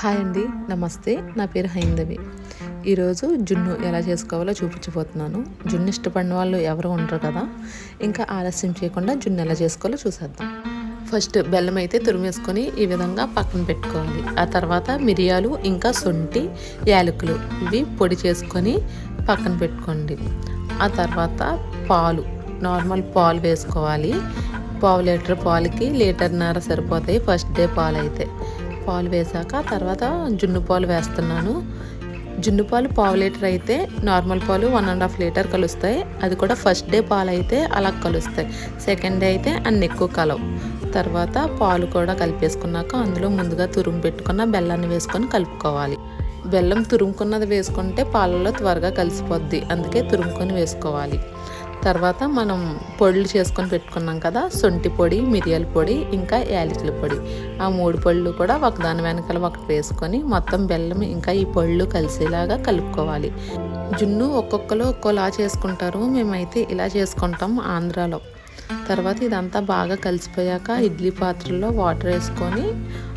Hi అండి నమస్తే. నా పేరు హైందవి. ఈరోజు జున్ను ఎలా చేసుకోవాలో చూపించబోతున్నాను. జున్ను ఇష్టపడిన వాళ్ళు ఎవరు ఉండరు కదా. ఇంకా ఆలస్యం చేయకుండా జున్ను ఎలా చేసుకోవాలో చూసేద్దాం. ఫస్ట్ బెల్లం అయితే తురిమేసుకొని ఈ విధంగా పక్కన పెట్టుకోవాలి. ఆ తర్వాత మిరియాలు ఇంకా సొంటి యాలకులు ఇవి పొడి చేసుకొని పక్కన పెట్టుకోండి. ఆ తర్వాత పాలు నార్మల్ పాలు వేసుకోవాలి. పావు లీటర్ పాలకి లీటర్న్నర సరిపోతాయి ఫస్ట్ డే పాలు అయితే పాలు వేసాక తర్వాత జున్ను పాలు వేస్తున్నాను. జున్ను పాలు పావు లీటర్ అయితే నార్మల్ పాలు వన్ అండ్ హాఫ్ లీటర్ కలుస్తాయి. అది కూడా ఫస్ట్ డే పాలు అయితే అలా కలుస్తాయి. సెకండ్ డే అయితే అన్ని ఎక్కువ కలవు. తర్వాత పాలు కూడా కలిపేసుకున్నాక అందులో ముందుగా తురుము పెట్టుకున్న బెల్లాన్ని వేసుకొని కలుపుకోవాలి. బెల్లం తురుముకున్నది వేసుకుంటే పాలలో త్వరగా కలిసిపోద్ది. అందుకే తురుముకొని వేసుకోవాలి. తర్వాత మనం పొడులు చేసుకొని పెట్టుకున్నాం కదా సొంటి పొడి మిరియాల పొడి ఇంకా యాలకుల పొడి. ఆ మూడు పళ్ళు కూడా ఒకదాని వెనకాల ఒకటి వేసుకొని మొత్తం బెల్లం ఇంకా ఈ పళ్ళు కలిసేలాగా కలుపుకోవాలి. జున్ను ఒక్కొక్కరు ఒక్కోలా చేసుకుంటారు. మేమైతే ఇలా చేసుకుంటాం ఆంధ్రాలో. తర్వాత ఇదంతా బాగా కలిసిపోయాక ఇడ్లీ పాత్రలో వాటర్ వేసుకొని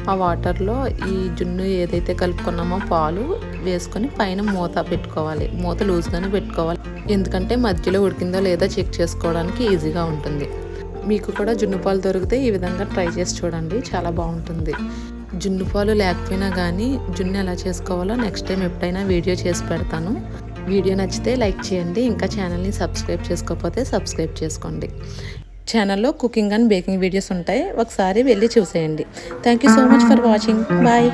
ఆ వాటర్లో ఈ జున్ను ఏదైతే కలుపుకున్నామో పాలు వేసుకొని పైన మూత పెట్టుకోవాలి. మూత లూజ్గానే పెట్టుకోవాలి. ఎందుకంటే మధ్యలో ఉడికిందో లేదో చెక్ చేసుకోవడానికి ఈజీగా ఉంటుంది. మీకు కూడా జున్ను పాలు దొరికితే ఈ విధంగా ట్రై చేసి చూడండి. చాలా బాగుంటుంది. జున్ను పాలు లేకపోయినా కానీ జున్ను ఎలా చేసుకోవాలో నెక్స్ట్ టైం ఎప్పుడైనా వీడియో చేసి పెడతాను. వీడియో నచ్చితే లైక్ చేయండి. ఇంకా ఛానల్ని సబ్స్క్రైబ్ చేసుకోకపోతే సబ్స్క్రైబ్ చేసుకోండి. ఛానల్లో కుకింగ్ అండ్ బేకింగ్ వీడియోస్ ఉంటాయి. ఒకసారి వెళ్ళి చూసేయండి. Thank you so much for watching bye